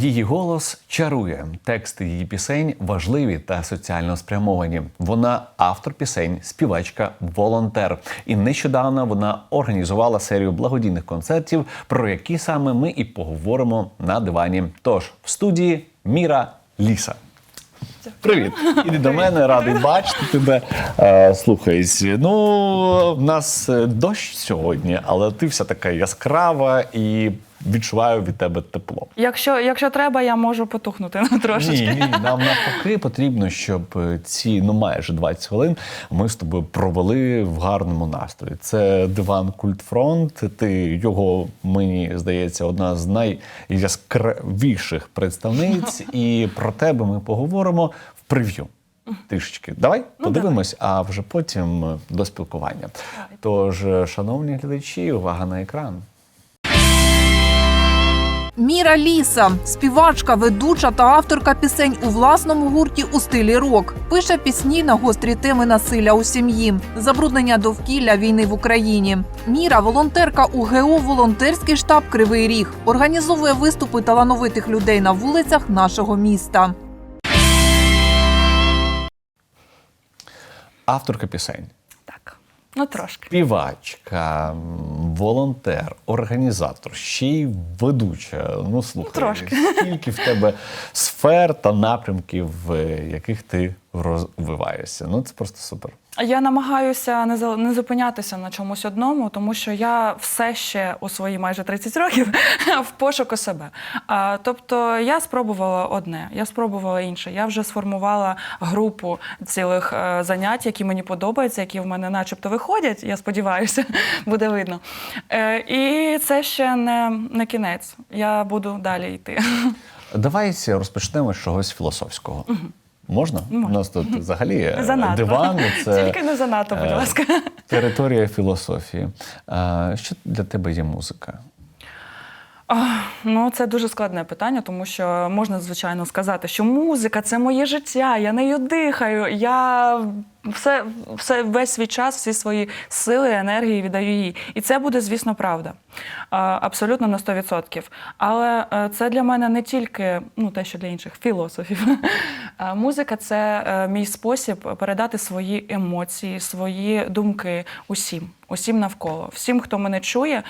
Її голос чарує. Тексти її пісень важливі та соціально спрямовані. Вона автор пісень, співачка, волонтер. І нещодавно вона організувала серію благодійних концертів, про які саме ми і поговоримо на дивані. Тож в студії Міра Ліса. Привіт, іди до мене, радий бачити тебе. Е, слухай, ну в нас е, дощ сьогодні, але ти вся така яскрава і відчуваю від тебе тепло. Якщо, якщо треба, я можу потухнути на трошечки. Ні, ні, нам навпаки потрібно, щоб е, ці ну майже 20 хвилин ми з тобою провели в гарному настрої. Це диван Культфронт. Ти його мені здається одна з найяскравіших представниць, і про тебе ми поговоримо в прев'ю. Трішечки. Давай подивимось, а вже потім до спілкування. Тож, е, шановні глядачі, увага на екран. Міра Ліса, співачка, ведуча та авторка пісень у власному гурті у стилі рок. Пише пісні на гострі теми насилля у сім'ї, забруднення довкілля війни в Україні. Міра волонтерка УГО Волонтерський штаб Кривий Ріг. Організовує виступи талановитих людей на вулицях нашого міста. Авторка пісень. Ну трошки. Співачка, волонтер, організатор, ще й ведуча. Ну слухай, трошки. скільки в тебе сфер та напрямків, в яких ти розвиваєшся. Ну це просто супер. Я намагаюся не за- не зупинятися на чомусь одному, тому що я все ще у свої майже 30 років в пошуку себе. А, тобто я спробувала одне, я спробувала інше. Я вже сформувала групу цілих е, занять, які мені подобаються, які в мене начебто виходять. Я сподіваюся, буде видно. Е, і це ще не, не кінець. Я буду далі йти. Давай розпочнемо з чогось філософського. Можна? У нас тут взагалі е, Занадто. диван. Це Тільки не занадто, будь е, ласка. територія філософії. Що для тебе є музика? Ну, це дуже складне питання, тому що можна, звичайно, сказати, що музика це моє життя, я нею дихаю. Я все, все весь свій час, всі свої сили, енергії віддаю їй. І це буде, звісно, правда. Абсолютно на 100%. Але е, це для мене не тільки ну, те, що для інших філософів. Музика це е, мій спосіб передати свої емоції, свої думки усім, усім навколо, всім, хто мене чує.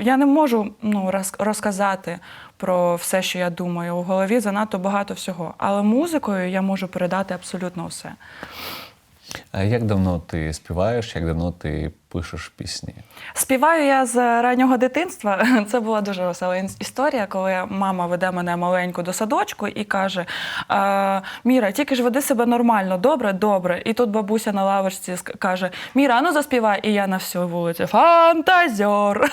Я не можу ну, розказати про все, що я думаю. У голові занадто багато всього. Але музикою я можу передати абсолютно все. А як давно ти співаєш, як давно ти пишеш пісні? Співаю я з раннього дитинства. Це була дуже весела історія, коли мама веде мене маленьку до садочку і каже: «Е, Міра, тільки ж веди себе нормально, добре, добре. І тут бабуся на лавочці каже: Міра, ну заспівай. І я на всю вулицю Фантазер.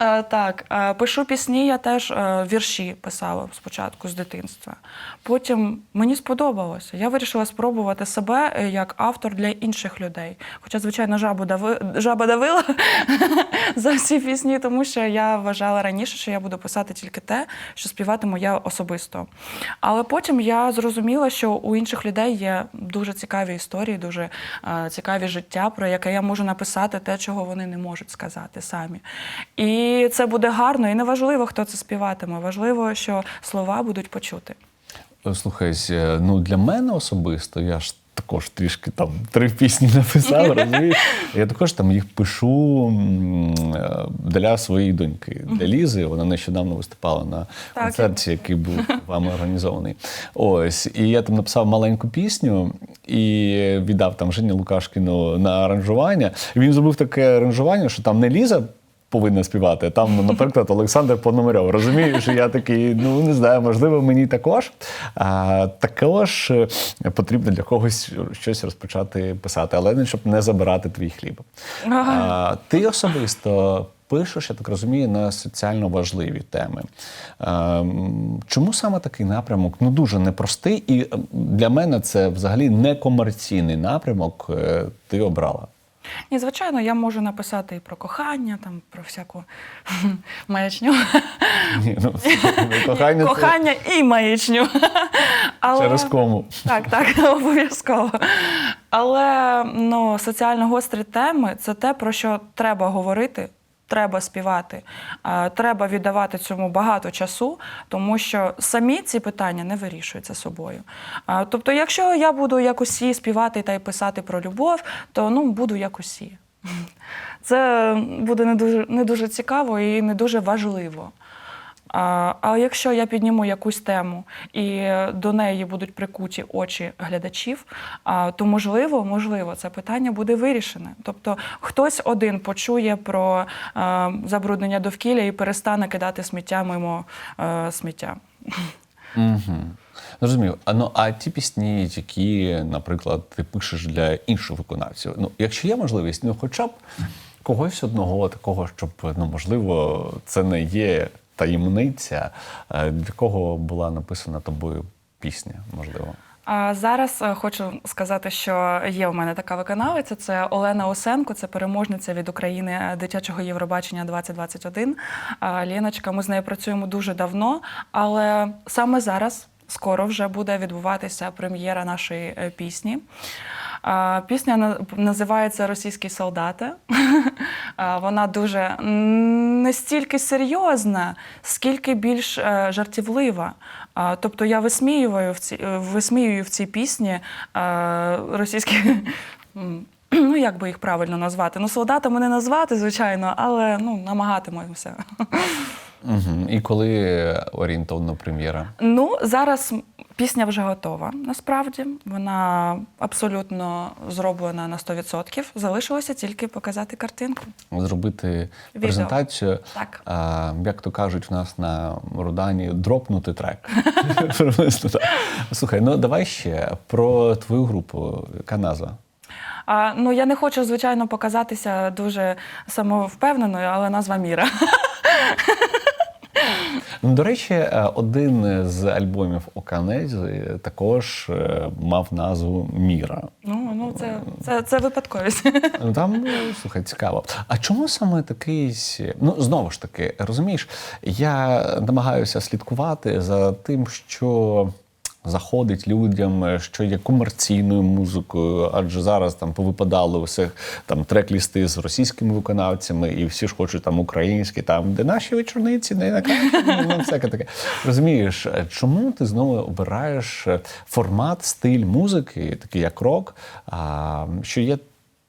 Е, Так, пишу пісні, я теж вірші писала спочатку з дитинства. Потім мені сподобалося. Я вирішила спробувати себе е, як автор для інших людей. Хоча, звичайно, жабу дави... жаба давила за всі пісні, тому що я вважала раніше, що я буду писати тільки те, що співатиму я особисто. Але потім я зрозуміла, що у інших людей є дуже цікаві історії, дуже е, цікаві життя, про яке я можу написати те, чого вони не можуть сказати самі. І це буде гарно, і не важливо, хто це співатиме. Важливо, що слова будуть почути. Слухай, е, ну для мене особисто, я ж також трішки там три пісні написав, розумієш? Я також там їх пишу е, для своєї доньки, для Лізи. Вона нещодавно виступала на концерті, який був вами організований. Ось, і я там написав маленьку пісню і віддав там Жені Лукашкіну на аранжування. Він зробив таке аранжування, що там не Ліза. Повинна співати. Там, наприклад, Олександр Пономарьов. Розумієш, я такий, ну не знаю, можливо, мені також. А, також е, потрібно для когось щось розпочати писати, але не щоб не забирати твій хліб. А, ти особисто пишеш, я так розумію, на соціально важливі теми. Чому саме такий напрямок? Ну дуже непростий, і для мене це взагалі некомерційний напрямок. е, Ти обрала. І, звичайно, я можу написати і про кохання, там, про всяку маячню. Ні, ну, кохання, Кохання і маячню. Але... через кому. Так, так, обов'язково. Але ну, соціально гострі теми це те, про що треба говорити Треба співати, е, треба віддавати цьому багато часу, тому що самі ці питання не вирішуються собою. Е, Тобто, якщо я буду як усі співати та й писати про любов, то ну буду як усі. Це буде не дуже, не дуже цікаво і не дуже важливо. А, а якщо я підніму якусь тему і до неї будуть прикуті очі глядачів, то можливо, можливо, це питання буде вирішене. Тобто хтось один почує про е, забруднення довкілля і перестане кидати сміття мимо е, сміття. Угу. Зрозумів. А, ну, а ті пісні, які, наприклад, ти пишеш для інших виконавців. Ну, якщо є можливість, ну хоча б когось одного такого, щоб ну, можливо, це не є таємниця, е, для кого була написана тобою пісня, можливо. А зараз е, хочу сказати, що є у мене така виконавиця. Це Олена Осенко, це переможниця від України е, дитячого Євробачення 2021. А, Ліночка, ми з нею працюємо дуже давно, але саме зараз скоро вже буде відбуватися прем'єра нашої е, пісні. Пісня називається Російські солдати. Вона дуже не стільки серйозна, скільки більш е, жартівлива. Тобто я висміюю в цій, е, висміюю в цій пісні е, російські. Ну, як би їх правильно назвати? Ну, солдатами не назвати, звичайно, але ну, намагатимемося. Угу. І коли орієнтовна прем'єра? Ну, зараз пісня вже готова. Насправді вона абсолютно зроблена на 100%. Залишилося тільки показати картинку. Зробити Відео. презентацію, Так. а, як то кажуть в нас на Рудані, дропнути трек. Слухай, ну давай ще про твою групу. Яка назва? А, ну, я не хочу, звичайно, показатися дуже самовпевненою, але назва Міра. Ну, до речі, е, один з альбомів Оканезі також е, мав назву Міра. Ну, ну це, це, це випадковість. Ну там ну, слухай, цікаво. А чому саме такий? Ну знову ж таки, розумієш, я намагаюся слідкувати за тим, що. Заходить людям, що є комерційною музикою, адже зараз там повипадали усіх там трек-лісти з російськими виконавцями, і всі ж хочуть там українські, там де наші вечорниці, не найкраще, ну всяке таке. Розумієш, чому ти знову обираєш формат, стиль музики, такий як рок, а, що є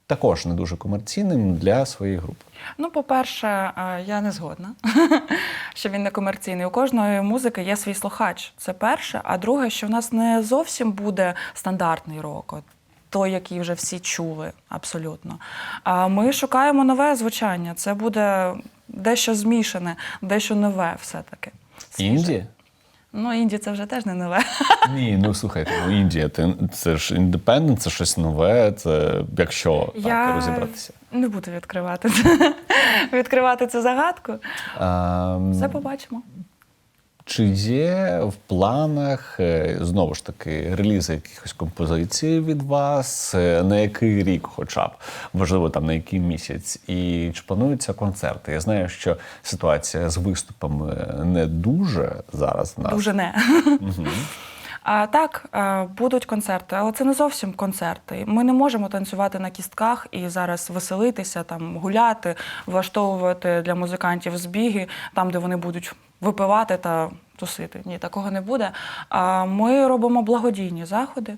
також не дуже комерційним для своєї групи. Ну, по-перше, е, я не згодна, що він не комерційний. У кожної музики є свій слухач. Це перше. А друге, що в нас не зовсім буде стандартний рок. От той, який вже всі чули, абсолютно. А ми шукаємо нове звучання. Це буде дещо змішане, дещо нове все-таки. Свіже. Ну, інді це вже теж не нове. Ні, ну слухайте, ну Індія, ти- це ж індепендент, це щось нове. Це якщо так розібратися. не буду відкривати відкривати цю загадку. А, Все побачимо. Чи є в планах е, знову ж таки релізи якихось композицій від вас? Е, На який рік, хоча б можливо, там на який місяць? І чи плануються концерти? Я знаю, що ситуація з виступами не дуже зараз в нас. Дуже не. А, так, е, будуть концерти, але це не зовсім концерти. Ми не можемо танцювати на кістках і зараз веселитися, там гуляти, влаштовувати для музикантів збіги, там, де вони будуть випивати та тусити. Ні, такого не буде. А ми робимо благодійні заходи.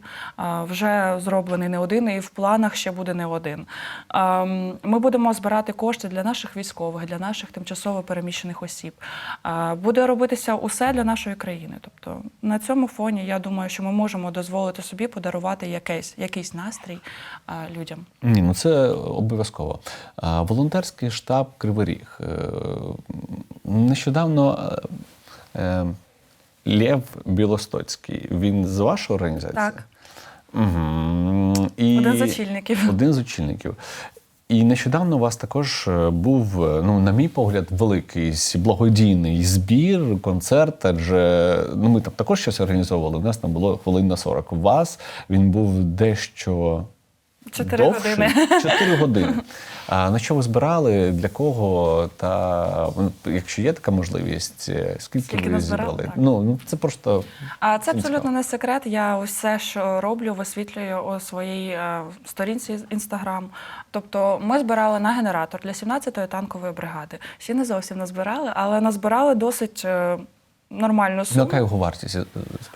Вже зроблений не один, і в планах ще буде не один. Ми будемо збирати кошти для наших військових, для наших тимчасово переміщених осіб. Буде робитися усе для нашої країни. Тобто на цьому фоні я думаю, що ми можемо дозволити собі подарувати якийсь, якийсь настрій людям. Ні, ну це обов'язково. Волонтерський штаб Кривий Ріг. Е, Нещодавно е, е, Лев Білостоцький. Він з вашої організації? Так. Угу. І... Один з очільників. Один з очільників. І нещодавно у вас також е, був, е, ну, на мій погляд, великий благодійний збір, концерт. Адже ну, ми там також щось організовували. У нас там було хвилин на 40. У вас він був дещо Чотири години. Чотири години. А на що ви збирали? Для кого? Та ну, якщо є така можливість, е, скільки, Скільки ви зібрали? так. Ну, ну це просто А це абсолютно не секрет. Я усе, що роблю, висвітлюю у своїй е, сторінці інстаграм. Тобто, ми збирали на генератор для 17-ї танкової бригади. Всі не зовсім назбирали, але назбирали досить е, нормальну ну, суму. яка його вартість е.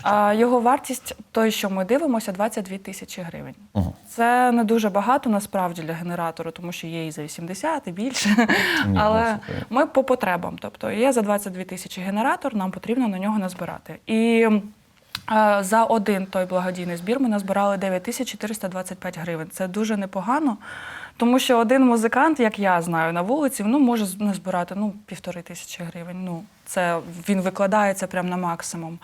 А його вартість, той, що ми дивимося, 22 тисячі гривень. Ага. Це не дуже багато насправді для генератору, тому що є і за 80, і більше. Ні, Але ну, ми по потребам. Тобто є за 22 тисячі генератор, нам потрібно на нього назбирати. І за один той благодійний збір ми назбирали 9 тисяч 425 гривень. Це дуже непогано, тому що один музикант, як я знаю, на вулиці, ну, може назбирати ну, півтори тисячі гривень. Ну, це він викладається прямо на максимум.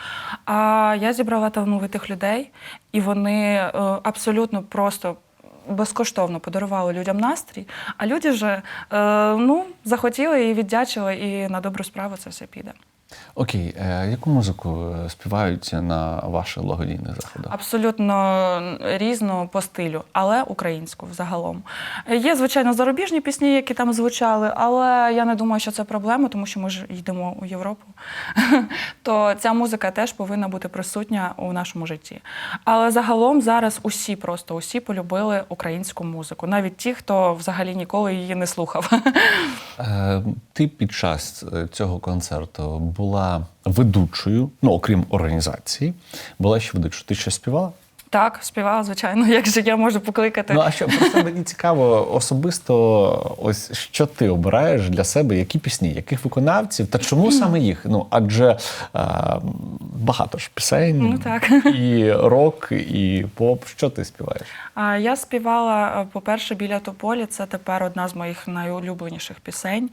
А я зібрала талановитих людей, і вони е, абсолютно просто. Безкоштовно подарували людям настрій, а люди вже е, ну, захотіли і віддячили, і на добру справу це все піде. Окей, е, яку музику е, співають на ваших благодійних заходах? Абсолютно різну по стилю, але українську взагалом. Є, звичайно, зарубіжні пісні, які там звучали, але я не думаю, що це проблема, тому що ми ж йдемо у Європу. То ця музика теж повинна бути присутня у нашому житті. Але загалом зараз усі, просто усі полюбили українську музику, навіть ті, хто взагалі ніколи її не слухав. Е, Ти під час цього концерту була ведучою, ну окрім організації, була ще ведучою. Ти щось співала? Так, співала, звичайно, як же я можу покликати. Ну а що просто мені цікаво особисто, ось що ти обираєш для себе, які пісні, яких виконавців, та чому саме їх? Ну адже е, багато ж пісень, Ну, так. і рок, і поп. Що ти співаєш? А, Я співала, е, по-перше, біля тополі. Це тепер одна з моїх найулюбленіших пісень.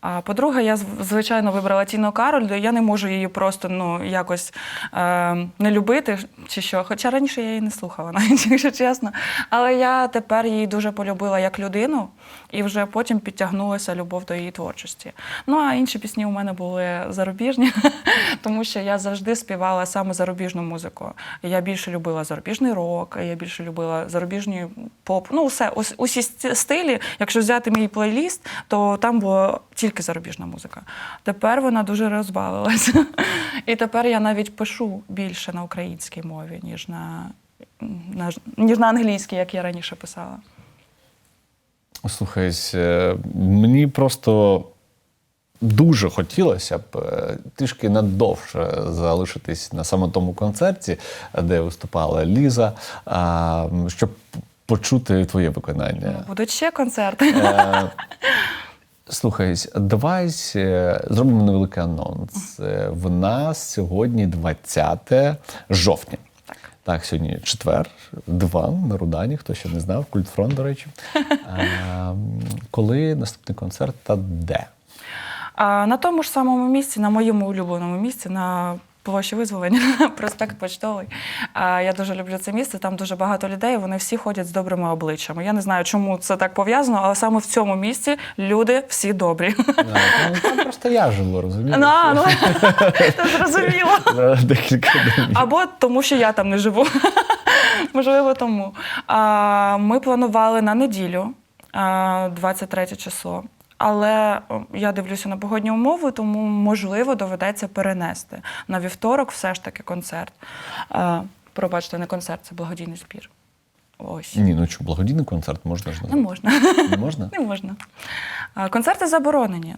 А по-друге, я звичайно вибрала Тіну Кароль. Я не можу її просто ну якось е, не любити чи що. Хоча раніше я її не слухала, навіть якщо чесно. Але я тепер її дуже полюбила як людину, і вже потім підтягнулася любов до її творчості. Ну а інші пісні у мене були зарубіжні, тому що я завжди співала саме зарубіжну музику. Я більше любила зарубіжний рок, я більше любила зарубіжний поп. Ну, все, усі стилі. Якщо взяти мій плейліст, то там була тільки зарубіжна музика. Тепер вона дуже розбавилася. І тепер я навіть пишу більше на українській мові, ніж на, на, ніж на англійській, як я раніше писала. Слухай, е, мені просто дуже хотілося б е, трішки надовше залишитись на саме тому концерті, де виступала Ліза, щоб почути твоє виконання. Будуть ще концерти. Слухай, давай е, зробимо невеликий анонс. Е, В нас сьогодні 20 жовтня. Так, сьогодні четвер, диван на Рудані, хто ще не знав, культфронт, до речі. А, Коли наступний концерт та де? А на тому ж самому місці, на моєму улюбленому місці, на площі визволення, проспект Почтовий. А, я дуже люблю це місце. Там дуже багато людей. Вони всі ходять з добрими обличчями. Я не знаю, чому це так пов'язано, але саме в цьому місці люди всі добрі. Е, ну, Там просто я живу, розумієш? Ну, ну, зрозуміло. Або тому, що я там не живу. Можливо, тому. А, ми планували на неділю, а, 23 число. Але я дивлюся на погодні умови, тому можливо доведеться перенести на вівторок все ж таки концерт. Пробачте, не концерт, це благодійний збір. Ось. Ні, ну що, благодійний концерт можна ж Не можна. Не можна? Не можна. Концерти заборонені.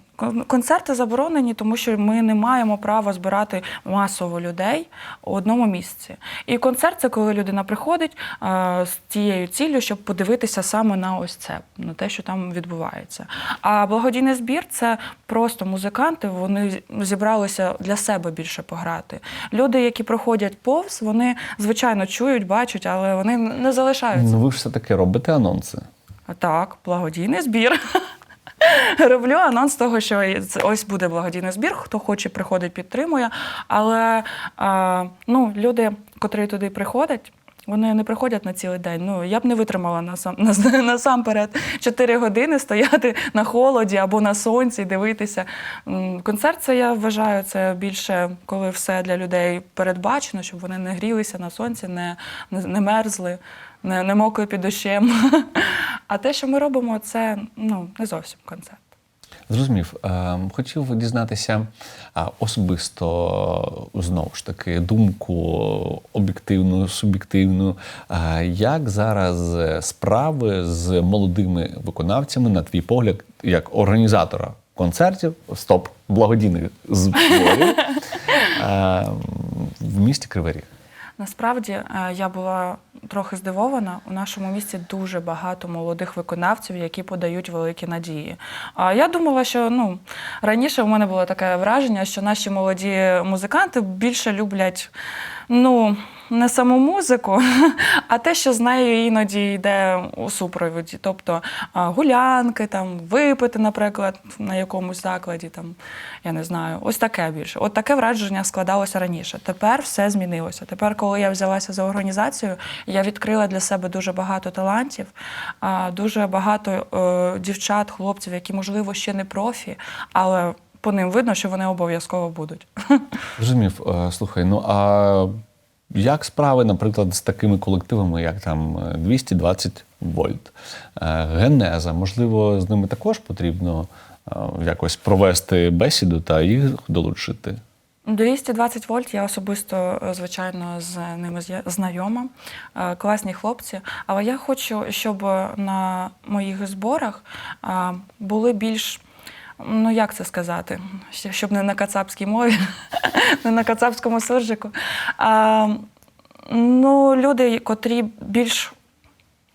Концерти заборонені, тому що ми не маємо права збирати масово людей у одному місці. І концерт це коли людина приходить а, з тією ціллю, щоб подивитися саме на ось це, на те, що там відбувається. А благодійний збір це просто музиканти, вони зібралися для себе більше пограти. Люди, які проходять повз, вони звичайно чують, бачать, але вони не залишаються. Ну ви ж все-таки робите анонси. Так, благодійний збір. Роблю анонс того, що ось буде благодійний збір. Хто хоче, приходить, підтримує. Але а, ну, люди, котрі туди приходять, Вони не приходять на цілий день. Ну я б не витримала насам, нас- насамперед 4 години стояти на холоді або на сонці, дивитися. Концерт це я вважаю, це більше коли все для людей передбачено, щоб вони не грілися на сонці, не, не мерзли, не, не мокли під дощем. А те, що ми робимо, це ну не зовсім концерт. Зрозумів. Е, Хотів дізнатися особисто знову ж таки думку об'єктивну, суб'єктивну. Е, Як зараз е, справи з молодими виконавцями, на твій погляд, як організатора концертів, стоп, благодійних зборів в місті Кривий Ріг? Насправді е, я була трохи здивована. У нашому місті дуже багато молодих виконавців, які подають великі надії. А я думала, що ну раніше у мене було таке враження, що наші молоді музиканти більше люблять ну. Не саму музику, а те, що з нею іноді йде у супроводі. Тобто гулянки, там, випити, наприклад, на якомусь закладі, там, я не знаю, ось таке більше. От таке враження складалося раніше. Тепер все змінилося. Тепер, коли я взялася за організацію, я відкрила для себе дуже багато талантів, дуже багато е, дівчат, хлопців, які, можливо, ще не профі, але по ним видно, що вони обов'язково будуть. Зрозумів. Е, Слухай, ну а як справи, наприклад, з такими колективами, як там е, 220 вольт, е, генеза? Можливо, з ними також потрібно е, якось провести бесіду та їх долучити? 220 вольт. Я особисто, е, звичайно, з ними знайома. Е, Класні хлопці. Але я хочу, щоб на моїх зборах е, були більш. Ну, як це сказати? Щоб не на кацапській мові, не на кацапському суржику. А, ну, люди, котрі більш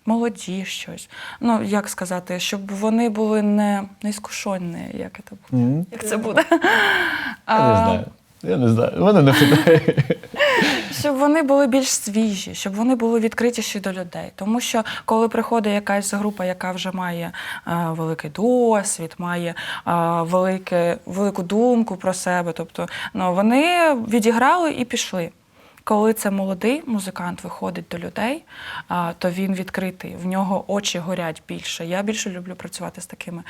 молоді щось. Ну, як сказати, щоб вони були не, не іскушені, як це буде. М, Як це буде? Я не знаю. Я не знаю. Мене не питає. Щоб вони були більш свіжі, щоб вони були відкритіші до людей. Тому що коли приходить якась група, яка вже має е, великий досвід, має е, велике, велику думку про себе, тобто ну, вони відіграли і пішли. Коли це молодий музикант виходить до людей, то він відкритий, в нього очі горять більше. Я більше люблю працювати з такими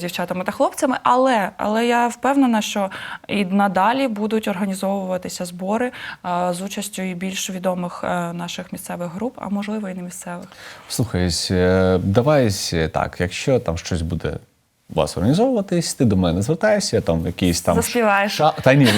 дівчатами та хлопцями, але, але я впевнена, що і надалі будуть організовуватися збори з участю і більш відомих е, наших місцевих груп, а можливо і не місцевих. Слухай, е, давай е, так, якщо там щось буде вас організовуватись, ти до мене звертаєшся, я там якийсь там Заспіваєш. Ша... Та ні,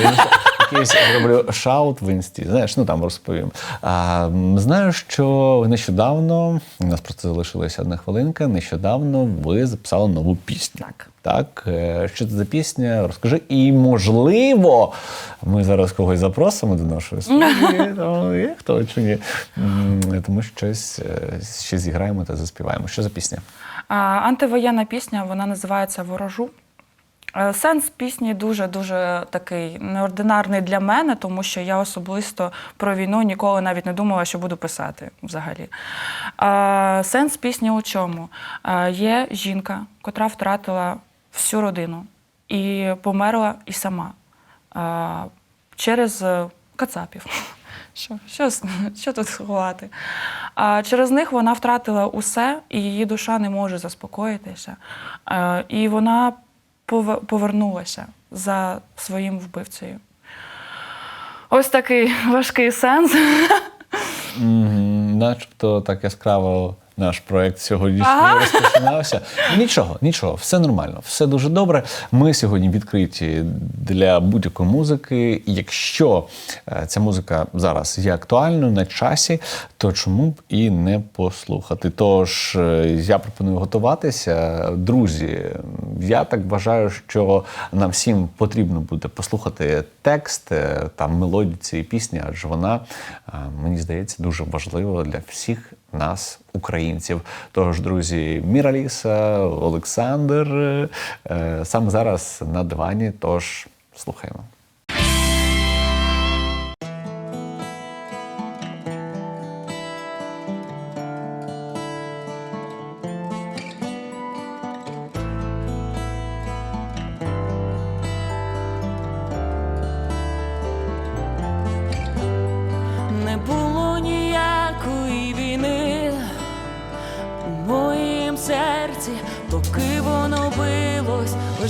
якийсь роблю шаут в інсті. Знаєш, ну там розповім. А, знаю, що нещодавно у нас просто залишилася одна хвилинка. Нещодавно ви записали нову пісню. Так. Так, е, що це за пісня? Розкажи. І можливо, ми зараз когось запросимо до нашої студії. Є хто чи ні. Тому щось е, ще зіграємо та заспіваємо. Що за пісня? А, Антивоєнна пісня, вона називається Ворожу. Е, Сенс пісні дуже-дуже такий неординарний для мене, тому що я особисто про війну ніколи навіть не думала, що буду писати взагалі. Е, Сенс пісні у чому? Е, Є жінка, котра втратила всю родину і померла і сама через кацапів. Що, що, що тут ховати? А через них вона втратила усе, і її душа не може заспокоїтися. Е, і вона повернулася за своїм вбивцею. Ось такий важкий сенс. Начебто так яскраво наш проект сьогоднішній Ага. розпочинався. Нічого, нічого, все нормально, все дуже добре. Ми сьогодні відкриті для будь-якої музики. Якщо е, ця музика зараз є актуальною на часі, то чому б і не послухати? Тож е, я пропоную готуватися. Друзі, я так вважаю, що нам всім потрібно буде послухати текст е, та мелодію цієї пісні, адже вона, мені здається, дуже важлива для всіх нас, українців. Тож, друзі, Міраліса, Олександр е, саме зараз на дивані. Тож слухаємо.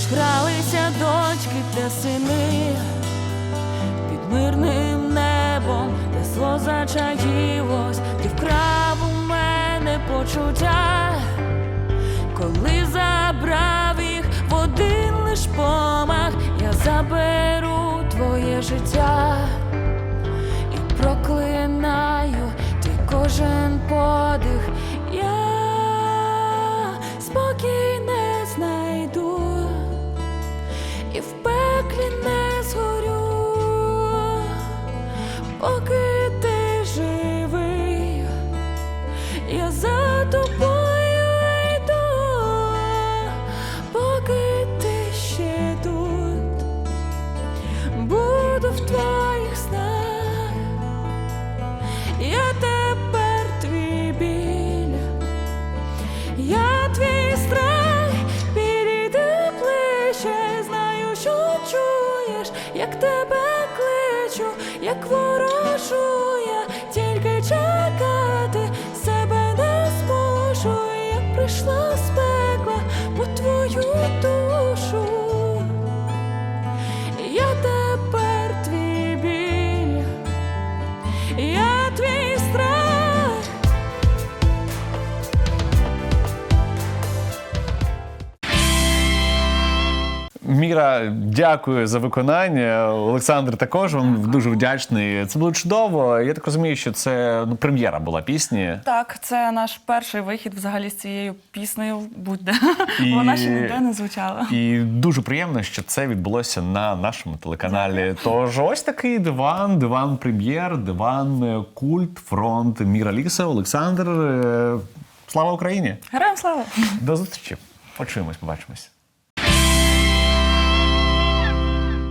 Хоч гралися дочки та сини під мирним небом, де зло зачаїлось, ти вкрав у мене почуття, коли забрав їх в один лиш помах, я заберу твоє життя і проклинаю твій кожен подих. поки Міра, дякую за виконання. Олександр також вам дуже вдячний. Це було чудово. Я так розумію, що це ну, прем'єра була пісні. Так, це наш перший вихід взагалі з цією піснею будь-де. І- Вона ще ніде не звучала. І дуже приємно, що це відбулося на нашому телеканалі. Тож ось такий диван, диван прем'єр, диван е, культ, фронт Міра Ліса, Олександр. Е, Слава Україні! Героям слава! До зустрічі! Почуємось, побачимось.